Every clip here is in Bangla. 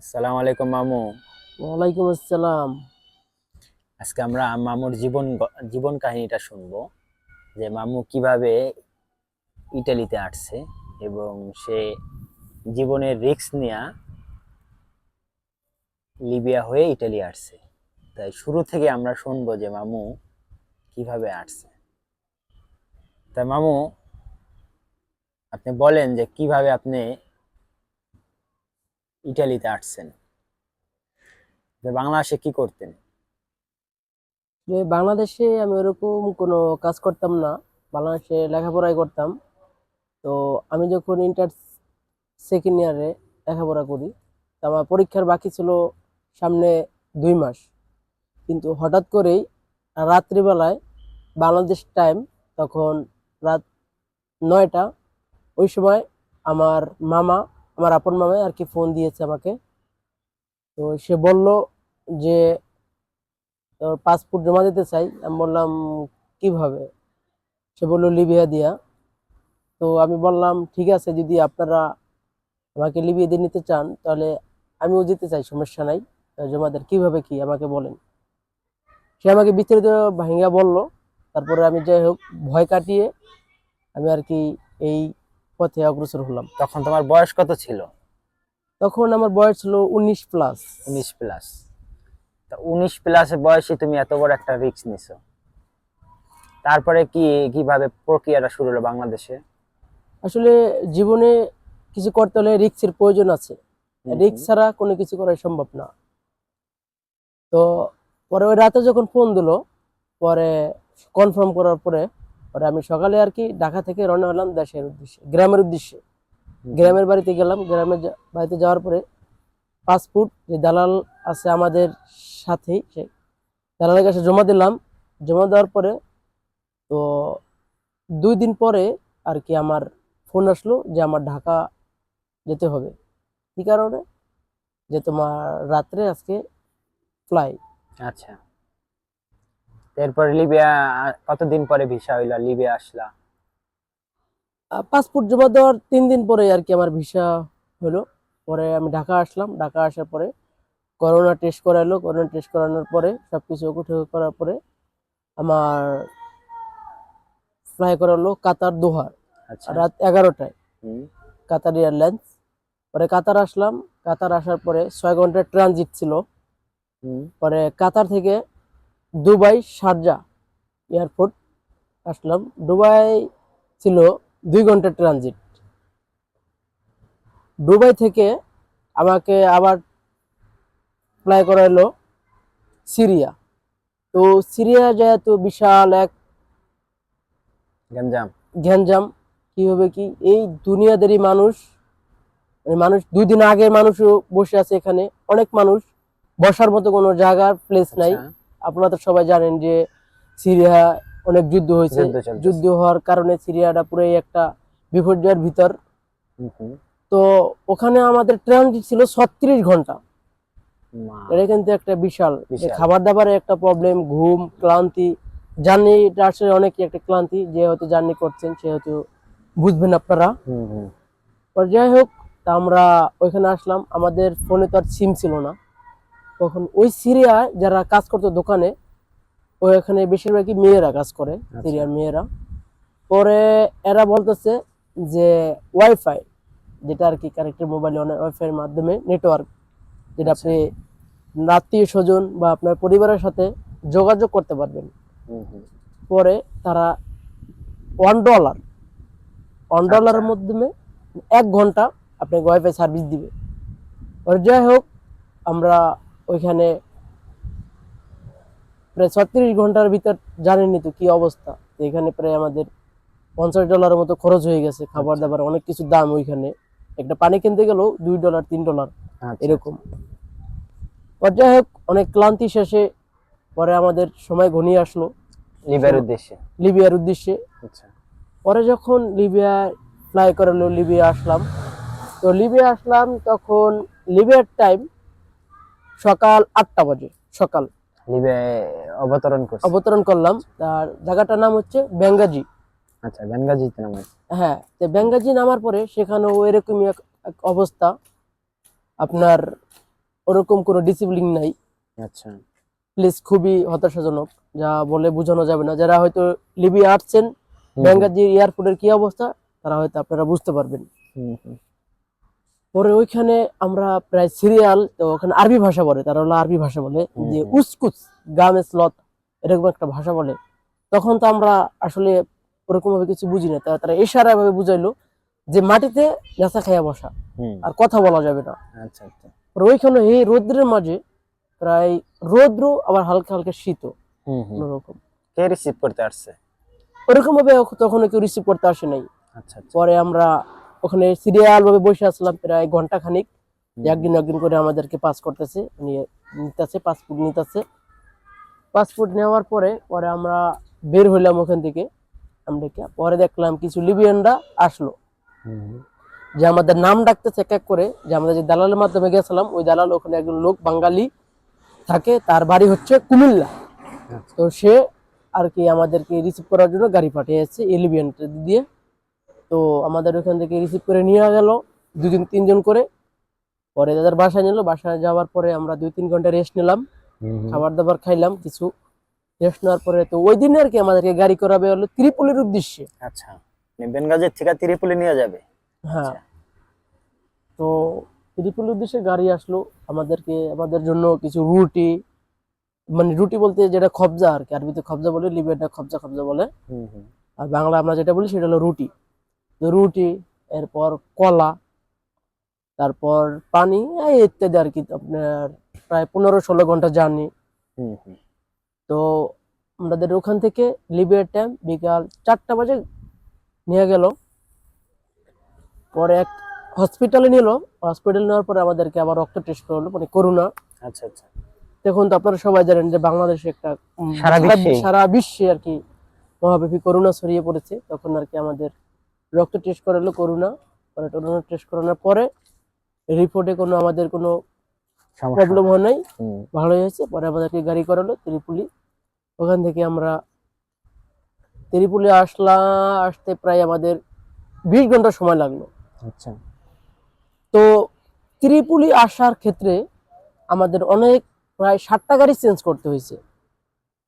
আসসালামু আলাইকুম মামু। ওয়ালাইকুম আসসালাম। আজকে আমরা মামুর জীবন জীবন কাহিনীটা শুনব যে মামু কীভাবে ইটালিতে আসছে এবং সে জীবনের রিস্ক নিয়ে লিবিয়া হয়ে ইটালি আসছে। তাই শুরু থেকে আমরা শুনব যে মামু কীভাবে আসছে। তাই মামু আপনি বলেন যে কীভাবে আপনি ইটালিতে আসছেন। যে বাংলাদেশে কি করতেন? যে বাংলাদেশে আমি ওরকম কোনো কাজ করতাম না। বাংলাদেশে লেখাপড়াই করতাম। তো আমি যখন ইন্টার সেকেন্ড ইয়ারে লেখাপড়া করি, তো আমার পরীক্ষার বাকি ছিল সামনে দুই মাস। কিন্তু হঠাৎ করেই রাত্রিবেলায় বাংলাদেশ টাইম তখন রাত নয়টা, ওই সময় আমার মামা আমার আপন মামাই আর কি ফোন দিয়েছে আমাকে। তো সে বলল যে, তোর পাসপোর্ট জমা দিতে চাই। আমি বললাম, কীভাবে? সে বলল, লিবিয়া দিয়া। তো আমি বললাম, ঠিক আছে, যদি আপনারা আমাকে লিবিয়া দিয়ে নিতে চান, তাহলে আমিও যেতে চাই, সমস্যা নাই। জমা দেন, কীভাবে কি? আমাকে বলেন। সে আমাকে বিস্তারিত ভাঙ্গা বলল। তারপরে আমি যাই হোক, ভয় কাটিয়ে আমি আর কি এই পথে অগ্রসর হলাম। তখন তোমার বয়স কত ছিল? তখন আমার বয়স ছিল উনিশ প্লাস উনিশ প্লাস তা উনিশ প্লাস বয়সে তুমি এত বড় একটা রিস্ক নিছো। তারপরে কি কীভাবে প্রক্রিয়াটা শুরু হলো বাংলাদেশে? আসলে জীবনে কিছু করতে হলে রিক্সের প্রয়োজন আছে। রিক্স ছাড়া কোনো কিছু করা সম্ভব না। তো পরে ওই রাতে যখন ফোন দিলো পরে কনফার্ম করার পরে পরে আমি সকালে আর কি ঢাকা থেকে রওনা হলাম দেশের উদ্দেশ্যে, গ্রামের উদ্দেশ্যে। গ্রামের বাড়িতে গেলাম, গ্রামের বাড়িতে যাওয়ার পরে পাসপোর্ট যে দালাল আছে আমাদের সাথেই, সে দালালের কাছে জমা দিলাম। জমা দেওয়ার পরে তো দুই দিন পরে আর কি আমার ফোন আসলো যে আমার ঢাকা যেতে হবে। কি কারণে? যে তোমার রাত্রে আজকে ফ্লাই আচ্ছা। এরপরে লিবিয়া কতদিন পরে ভিসা হইলা? লিবিয়া আসলা? পাসপোর্ট জমা দেওয়ার তিন দিন পরে আর কি আমার ভিসা হলো। পরে আমি ঢাকা আসলাম। ঢাকা আসার পরে করোনা টেস্ট করালো। করোনা টেস্ট করানোর পরে সব কিছু করার পরে আমার ফ্লাই করালো কাতার দোহার আচ্ছা। রাত এগারোটায়। হুম, কাতার এয়ারলাইন্স পরে কাতার আসলাম। কাতার আসার পরে ছয় ঘণ্টার ট্রানজিট ছিল। পরে কাতার থেকে দুবাই শারজা এয়ারপোর্ট আসলাম। দুবাই ছিল দুই ঘণ্টার ট্রানজিট। দুবাই থেকে আমাকে আবার ফ্লাই করা হলো সিরিয়া। তো সিরিয়া যেহেতু বিশাল এক গঞ্জাম ঘ্যানজাম কি হবে কি? এই দুনিয়াদেরই মানুষ। মানে মানুষ দুই দিন আগের মানুষও বসে আছে এখানে। অনেক মানুষ বসার মতো কোনো জায়গার প্লেস নাই। আচ্ছা, আপনারা তো সবাই জানেন যে সিরিয়া অনেক যুদ্ধ হয়েছে। যুদ্ধ হওয়ার কারণে সিরিয়াটা পুরোই একটা বিপর্যয়ের ভিতর। তো ওখানে আমাদের ট্রানজিট ছিল ছত্রিশ ঘণ্টা। এটা কিন্তু একটা বিশাল। খাবার দাবারের একটা প্রবলেম ঘুম ক্লান্তি। জার্নিটা আসলে অনেক একটা ক্লান্তি। যে হয়তো জার্নি করছেন সে হয়তো বুঝবেন আপনারা। যাই হোক তা আমরা ওইখানে আসলাম। আমাদের ফোনে তো আর সিম ছিল না। তখন ওই সিরিয়ায় যারা কাজ করতো দোকানে ওইখানে বেশিরভাগই মেয়েরা কাজ করে সিরিয়ার মেয়েরা। পরে এরা বলতেছে যে ওয়াইফাই যেটা আর কি কারেক্টের মোবাইলে অনেক ওয়াইফাই এর মাধ্যমে নেটওয়ার্ক যেটা আপনি আত্মীয় স্বজন বা আপনার পরিবারের সাথে যোগাযোগ করতে পারবেন। পরে তারা ওয়ান ডলার ওয়ান ডলারের মাধ্যমে এক ঘণ্টা আপনাকে ওয়াইফাই সার্ভিস দিবে। যাই হোক আমরা ওইখানে প্রায় ছত্রিশ ঘণ্টার ভিতর জানেনই তো কি অবস্থা? এখানে প্রায় আমাদের পঞ্চাশ ডলারের মতো খরচ হয়ে গেছে খাবার দাবার অনেক কিছু দাম ওইখানে। একটা পানি কিনতে গেলেও দুই ডলার তিন ডলার আচ্ছা, এরকম। আর যাই হোক অনেক ক্লান্তি শেষে পরে আমাদের সময় ঘনিয়ে আসলো। লিবিয়ার উদ্দেশ্যে। লিবিয়ার উদ্দেশ্যে। আচ্ছা। পরে যখন লিবিয়া ফ্লাই করালো লিবিয়া আসলাম। তো লিবিয়া আসলাম তখন লিবিয়ার টাইম সকাল আটটা বাজে সকাল। অবতরণ অবতরণ করলাম। তার জায়গাটার নাম হচ্ছে বেঙ্গাজি আচ্ছা বেনগাজিতে নামে হ্যাঁ তো বেঙ্গাজি নামার পরে সেখানেও এরকমই এক অবস্থা। আপনার ওরকম কোনো ডিসিপ্লিন নাই। আচ্ছা। প্লেস খুবই হতাশাজনক যা বলে বোঝানো যাবে না। যারা হয়তো লিবিয়া আসছেন ব্যাঙ্গাজির এয়ারপোর্টের কি অবস্থা তারা হয়তো আপনারা বুঝতে পারবেন। পরে ওইখানে আমরা প্রায় সিরিয়াল তো ওখানে আরবি ভাষা বলে তারা হলো আরবি ভাষা বলে যে হুম। উসকুস গামে স্লথ এরকম একটা ভাষা বলে। তখন তো আমরা আসলে ওরকম ভাবে কিছু বুঝি না তারা ইশারা ভাবে বুঝাইলো যে মাটিতে নেশা খাইয়া বসা আর কথা বলা যাবে না। আচ্ছা আচ্ছা। ওইখানে এই রৌদ্রের মাঝে প্রায় রৌদ্র আবার হালকা হালকা শীত হুম। কে রিসিভ করতে আসছে? ওরকম ভাবে তখন কেউ রিসিভ করতে আসে নাই। আচ্ছা আচ্ছা। পরে আমরা ওখানে সিরিয়াল ভাবে বসে আসলাম প্রায় ঘণ্টা খানিক একদিন একদিন করে আমাদেরকে পাস করতেছে নিয়ে নিতেছে পাসপোর্ট নিতেছে। পাসপোর্ট নেওয়ার পরে পরে আমরা বের হইলাম ওখান থেকে। আমরা পরে দেখলাম কিছু লিবিয়ানরা আসলো। যে আমাদের নাম ডাকতেছে এক এক করে যে আমাদের যে দালালের মাধ্যমে গেছিলাম ওই দালাল ওখানে একজন লোক বাঙালি থাকে তার বাড়ি হচ্ছে কুমিল্লা। আচ্ছা। তো সে আর কি আমাদেরকে রিসিভ করার জন্য গাড়ি পাঠিয়েছে এলিবিয়ান দিয়ে। তো আমাদের ওখান থেকে রিসিভ করে নিয়ে গেল দুজন তিনজন করে। পরে তাদের বাসায় নিল বাসায় যাওয়ার পরে আমরা দুই তিন ঘণ্টা রেস্ট নিলাম। খাবার দাবার খাইলাম কিছু। রেস্ট নেওয়ার পরে তো ওই দিনে আর কি আমাদেরকে গাড়ি করাবে হলো ত্রিপুলির উদ্দেশ্যে। আচ্ছা মানে বেনগাজের থেকে ত্রিপুলি নিয়ে যাবে? হ্যাঁ। আচ্ছা। তো ত্রিপুলির উদ্দেশ্যে গাড়ি আসলো আমাদেরকে আমাদের জন্য কিছু রুটি মানে রুটি বলতে যেটা খবজা আর কি আরবিতে খবজা বলে লিবিয়াটা খবজা খবজা বলে। আর বাংলা আমরা যেটা বলি সেটা হলো রুটি। রুটি এরপর কলা তারপর পানি এই ইত্যাদি আর কি আপনার প্রায় পনেরো ষোলো ঘণ্টা জার্নি। তো আমাদের ওখান থেকে লিবিয়ার টাইম বিকাল চারটা বাজে নিয়ে গেল। পরে এক হসপিটালে নিল। হসপিটাল নেওয়ার পরে আমাদেরকে আবার রক্ত টেস্ট করল মানে করোনা। আচ্ছা আচ্ছা। তখন তো আপনারা সবাই জানেন যে বাংলাদেশে একটা সারা বিশ্বে আর কি মহাব্যাপী করোনা ছড়িয়ে পড়েছে। তখন আর কি আমাদের রক্ত টেস্ট করালো করোনা পরে করোনা টেস্ট করানোর পরে রিপোর্টে কোনো আমাদের কোনো প্রবলেম হয় নাই ভালোই হয়েছে। পরে আমাদেরকে গাড়ি করালো ত্রিপুলি। ওখান থেকে আমরা ত্রিপুলি আসলা আসতে প্রায় আমাদের বিশ ঘণ্টা সময় লাগল। আচ্ছা। তো ত্রিপুলি আসার ক্ষেত্রে আমাদের অনেক প্রায় ষাটটা গাড়ি চেঞ্জ করতে হয়েছে।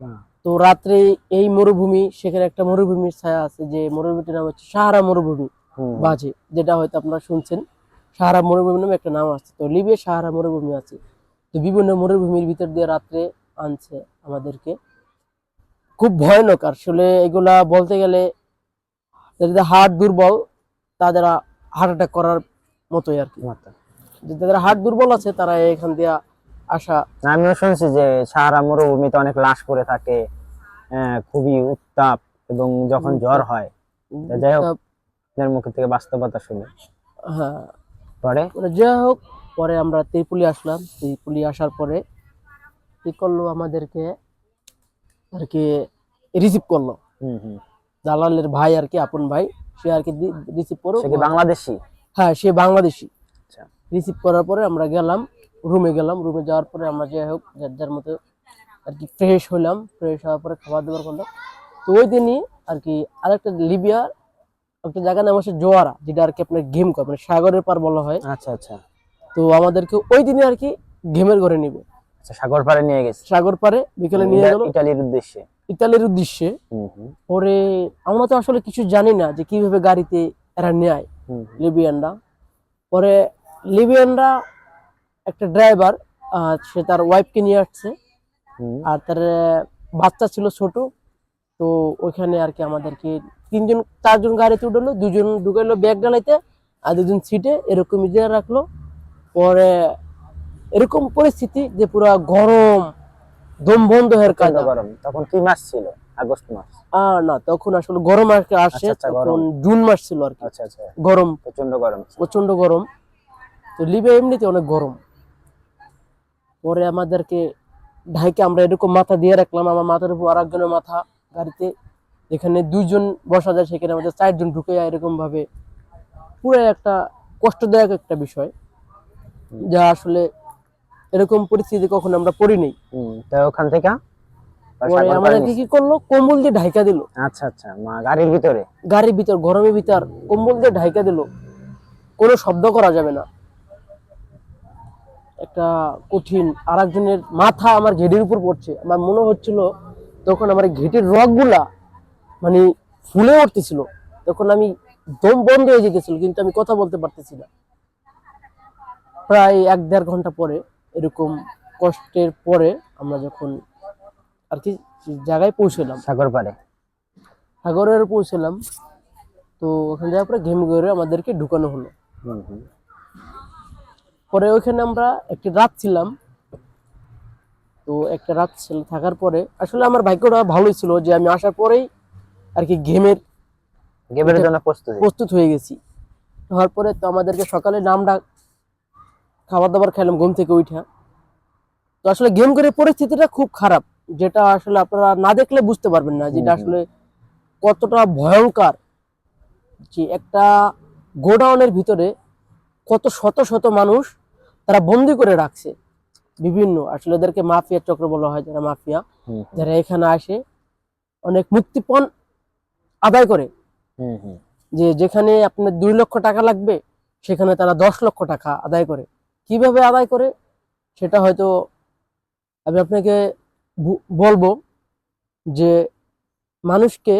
বাহ। তো রাত্রে এই মরুভূমি সেখানে একটা মরুভূমির ছায়া আছে যে মরুভূমিটির নাম হচ্ছে সাহারা মরুভূমি বাজে যেটা হয়তো আপনারা শুনছেন। সাহারা মরুভূমি নামে একটা নাম আছে তো লিবিয়া সাহারা মরুভূমি আছে। তো বিভিন্ন মরুভূমির ভিতর দিয়ে রাত্রে আনছে আমাদেরকে। খুব ভয়ানক আসলে এগুলা বলতে গেলে যাদের হার্ট দুর্বল তাদের হার্ট অ্যাটাক করার মতোই আর কি। যে যাদের হার্ট দুর্বল আছে তারা এখান দিয়ে আসা আমিও শুনছি যে সাহারা মরুভূমিতে অনেক লাশ পড়ে থাকে খুবই উত্তাপ এবং যখন জ্বর হয় যাই হোক। আপনার মুখ থেকে বাস্তবতা শুনে। হ্যাঁ। পরে? যাই হোক পরে আমরা ত্রিপুলি আসলাম। ত্রিপুলি আসার পরে কি করল আমাদেরকে আর কি রিসিভ করল। হুম হুম। দালালের ভাই আর কি আপন ভাই সে আর কি রিসিভ করো সে বাংলাদেশি? হ্যাঁ সে বাংলাদেশি। আচ্ছা। রিসিভ করার পরে আমরা গেলাম রুমে গেলাম রুমে যাওয়ার পরে আমরা যাই হোক যার যার মতো আর কি ফ্রেশ হলাম ফ্রেশ হওয়ার পরে খাবার দাবার করলাম। তো ওই দিনই আর কি আরেকটা লিবিয়ার একটা জায়গার নাম হচ্ছে জোয়ারা যেটা আর কি আপনার গেম করে মানে সাগরের পার বলা হয়। আচ্ছা আচ্ছা। তো আমাদেরকে ওই দিনে আর কি গেমের ঘরে নিবে। আচ্ছা সাগর পাড়ে নিয়ে গেছে। সাগর পারে বিকেলে নিয়ে গেল। ইতালির উদ্দেশ্যে? ইতালির উদ্দেশ্যে। পরে আমরা তো আসলে কিছু জানি না যে কীভাবে গাড়িতে এরা নেয় লিবিয়ানরা। পরে লিবিয়ানরা একটা ড্রাইভার সে তার ওয়াইফকে নিয়ে আসছে। আর তার বাচ্চা ছিল ছোট। তো ওইখানে আর কি আমাদেরকে তিনজন চারজন গাড়িতে উঠল দুজন ঢুকাইলো ব্যাগ ডালাইতে আর দুজন সিটে এরকম দিয়ে রাখল। পরে এরকম পরিস্থিতি যে পুরা গরম দম বন্ধ হয়ে কাজ গরম। তখন কি মাস ছিল? আগস্ট মাস? আর না তখন আসলে গরম আর কি আসছে আচ্ছা, আচ্ছা, তখন। জুন মাস ছিল আর কি। আচ্ছা আচ্ছা। গরম। প্রচণ্ড গরম প্রচণ্ড গরম। তো লিবিয়া এমনিতে অনেক গরম। পরে আমাদেরকে ঢাইকে আমরা এরকম মাথা দিয়ে রাখলাম আমার মাথার উপর আর একজনের মাথা গাড়িতে যেখানে দুইজন বসা যায় সেখানে আমাদের চারজন ঢুকে যায় এরকম ভাবে পুরো একটা কষ্টদায়ক একটা বিষয় যা আসলে এরকম পরিস্থিতি কখনো আমরা পড়িনি তো ওখান থেকে? আমাদেরকে কি করল? কম্বল দিয়ে ঢাইকা দিল। আচ্ছা আচ্ছা গাড়ির ভিতরে? গাড়ির ভিতর গরমের ভিতর কম্বল দিয়ে ঢাইকা দিল। কোনো শব্দ করা যাবে না। একটা কঠিন আর একজনের মাথা আমার ঘেটির উপর পড়ছে। আমার মনে হচ্ছিল তখন আমার ঘেটির রগগুলা মানে ফুলে উঠতেছিল। তখন আমি দম বন্ধ হয়ে যেতেছিল কিন্তু আমি কথা বলতে পারতেছি না। প্রায় এক দেড় ঘণ্টা পরে এরকম কষ্টের পরে আমরা যখন আর কি জায়গায় পৌঁছলাম। সাগর পারে সাগরের পৌঁছলাম তো ওখানে যাওয়ার পরে ঘেম ঘরে আমাদেরকে ঢুকানো হলো। পরে ওইখানে আমরা একটি রাত ছিলাম। তো একটা রাত ছিল থাকার পরে আসলে আমার ভাগ্যটা ভালোই ছিল যে আমি আসার পরেই আর কি গেমের গেমের জন্য প্রস্তুতি। প্রস্তুত হয়ে গেছি। হওয়ার পরে তো আমাদেরকে সকালে নাম ডাক খাবার দাবার খেলাম ঘুম থেকে উঠা তো আসলে গেম করে পরিস্থিতিটা খুব খারাপ যেটা আসলে আপনারা না দেখলে বুঝতে পারবেন না যেটা। আসলে কতটা ভয়ঙ্কর যে একটা গোডাউনের ভিতরে কত শত শত মানুষ তারা বন্দি করে রাখছে। বিভিন্ন আসলে এদেরকে মাফিয়া চক্র বলা হয় যারা মাফিয়া যারা এখানে আসে অনেক মুক্তিপণ আদায় করে। যে যেখানে আপনার দুই লক্ষ টাকা লাগবে সেখানে তারা দশ লক্ষ টাকা আদায় করে। কীভাবে আদায় করে? সেটা হয়তো আমি আপনাকে বলব যে মানুষকে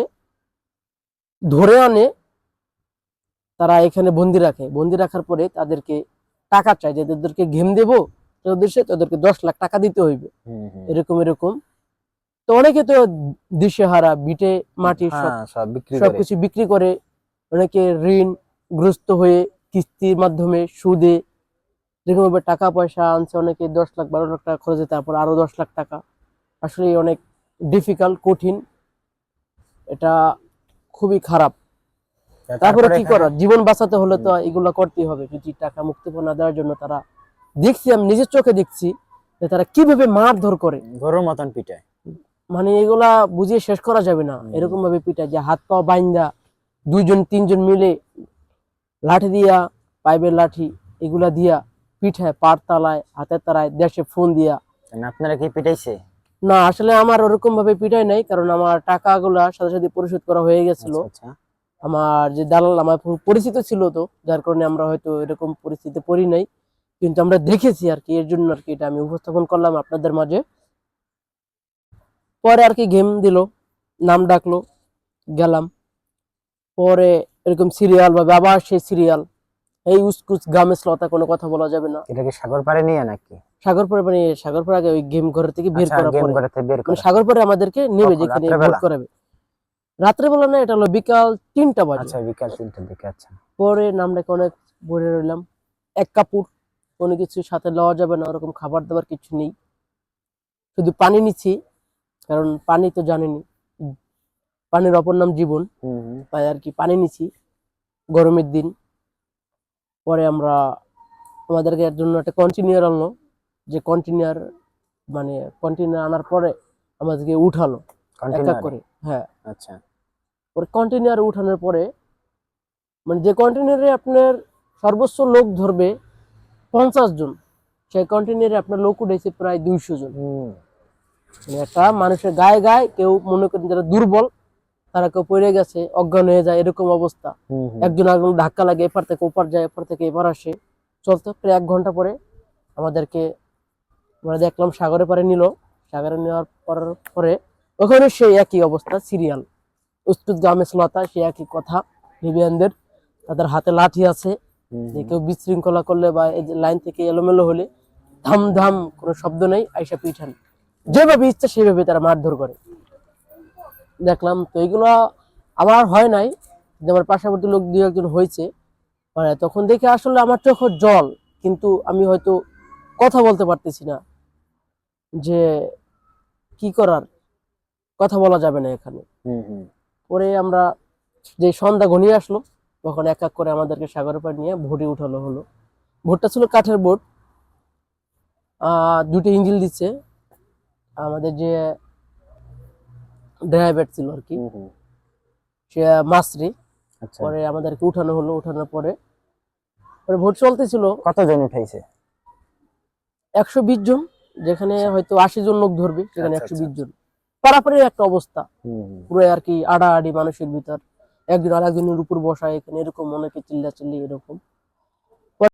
ধরে আনে তারা এখানে বন্দি রাখে। বন্দি রাখার পরে তাদেরকে টাকা চায় যে তাদেরকে ঘেম দেবো উদ্দেশ্যে তাদেরকে দশ লাখ টাকা দিতে হইবে। এরকম এরকম। তো অনেকে তো দিশেহারা বিটে মাটি হ্যাঁ, সবকিছু বিক্রি করে। অনেকে ঋণ গ্রস্ত হয়ে কিস্তির মাধ্যমে সুদে যেরকমভাবে টাকা পয়সা আনছে অনেকে দশ লাখ বারো লাখ টাকা খরচে তারপর আরও দশ লাখ টাকা। আসলে অনেক ডিফিকাল্ট কঠিন। এটা খুবই খারাপ। তারপরে কি করার জীবন বাঁচাতে হলে তো এগুলো করতেই হবে যদি টাকা মুক্তিপণ না দেওয়ার জন্য তারা দেখছি আমি নিজের চোখে দেখছি যে তারা কীভাবে মারধর করে। গরুর মতন পিটায়। মানে এগুলা বুঝিয়ে শেষ করা যাবে না। এরকম ভাবে পিটা যে হাত পা বাইন্দা দুইজন তিনজন মিলে লাঠি দিয়া পাইপের লাঠি এগুলা দিয়া পিঠায় পার তালায় হাতের তালায় দেশে ফোন দিয়া। আপনারা কি পিটাইছে? না আসলে আমার ওরকম ভাবে পিটাই নাই কারণ আমার টাকাগুলা সাথে সাথে পরিশোধ করা হয়ে গেছিল। আচ্ছা, আচ্ছা। আমার যে দালাল আমার পরিচিত ছিল তো যার কারণে আমরা হয়তো এরকম পরিস্থিতিতে পড়ি নাই। কিন্তু আমরা দেখেছি আর কি এর জন্য আর কি এটা আমি উপস্থাপন করলাম আপনাদের মাঝে। পরে আর কি গেম দিল নাম ডাকলো গেলাম। পরে এরকম সিরিয়াল বা আবার সেই সিরিয়াল এই উসকুস গামে শ্লতা কোনো কথা বলা যাবে না। এটাকে সাগর পারে নিয়ে নাকি? সাগর পরে মানে সাগর পরে আগে ওই গেম ঘর থেকে বের আচ্ছা, করার পরে। মানে করে। সাগর পরে আমাদেরকে নেবে যেখানে? ভোট করাবে। রাত্রেবেলা না এটা হলো বিকাল তিনটা বাজে। আচ্ছা বিকাল তিনটার দিকে আচ্ছা। পরে নামটাকে অনেক ভরে রইলাম। এক কাপড় কোনো কিছু সাথে লওয়া যাবে না ওরকম খাবার দাবার কিছু নেই। শুধু পানি নিচ্ছি কারণ পানি তো জানেনি পানির অপর নাম জীবন। তাই আর কি পানি নিচ্ছি গরমের দিন। পরে আমরা আমাদেরকে এর জন্য একটা কন্টিনিউয়ার আনলো। যে কন্টিনিউয়ার মানে কন্টিনিউয়ার আনার পরে আমাদেরকে উঠালো। এক এক করে হ্যাঁ। আচ্ছা। কন্টেনার উঠানোর পরে মানে যে কন্টেনারে আপনার সর্বোচ্চ লোক ধরবে পঞ্চাশ জন সেই কন্টেনারে আপনার লোক উঠেছে প্রায় দুইশো জন। মানে একটা মানুষের গায়ে গায়ে কেউ মনে করেন যারা দুর্বল তারা কেউ পড়ে গেছে অজ্ঞান হয়ে যায় এরকম অবস্থা। একজন একজন ধাক্কা লাগে এপার থেকে ওপার যায় এপার থেকে এপার আসে। চলতে প্রায় এক ঘণ্টা পরে আমাদেরকে আমরা দেখলাম সাগরে পারে নিল। সাগরে নেওয়ার পর পরে ওখানে সেই একই অবস্থা সিরিয়াল। উস্তুত গ্রামে শ্লতা সেই একই কথা লিবিয়ানদের তাদের হাতে লাঠি আছে। যে কেউ বিশৃঙ্খলা করলে বা এই লাইন থেকে এলোমেলো হলে ধাম ধাম কোনো শব্দ নেই আইসা পিঠান। যেভাবে ইচ্ছা সেভাবে তারা মারধর করে। দেখলাম তো এগুলো আমার হয় নাই যে আমার পাশাপাশি লোক দু একজন হয়েছে। মানে তখন দেখে আসলে আমার চোখ জল কিন্তু আমি হয়তো কথা বলতে পারতেছি না যে কি করার। কথা বলা যাবে না এখানে। পরে আমরা যে সন্ধ্যা ঘনিয়ে আসলো তখন এক এক করে আমাদেরকে সাগরের পাড় নিয়ে ভোটে উঠানো হলো। ভোটটা ছিল কাঠের বোট আহ দুটো ইঞ্জিল দিচ্ছে। আমাদের যে ড্রাইভার ছিল আর কি। সে মাসরি আচ্ছা। পরে আমাদেরকে উঠানো হলো উঠানোর পরে পরে ভোট চলতেছিল। কতজন উঠাইছে? একশো বিশ জন যেখানে হয়তো আশি জন লোক ধরবে সেখানে আচ্ছা, একশো বিশ জন। পারাপারি একটা অবস্থা। পুরো আর কি আড়াআড়ি মানুষের ভিতর। একজন আর একজনের উপর বসা এখানে এরকম অনেকে চিল্লা চিল্লি এরকম।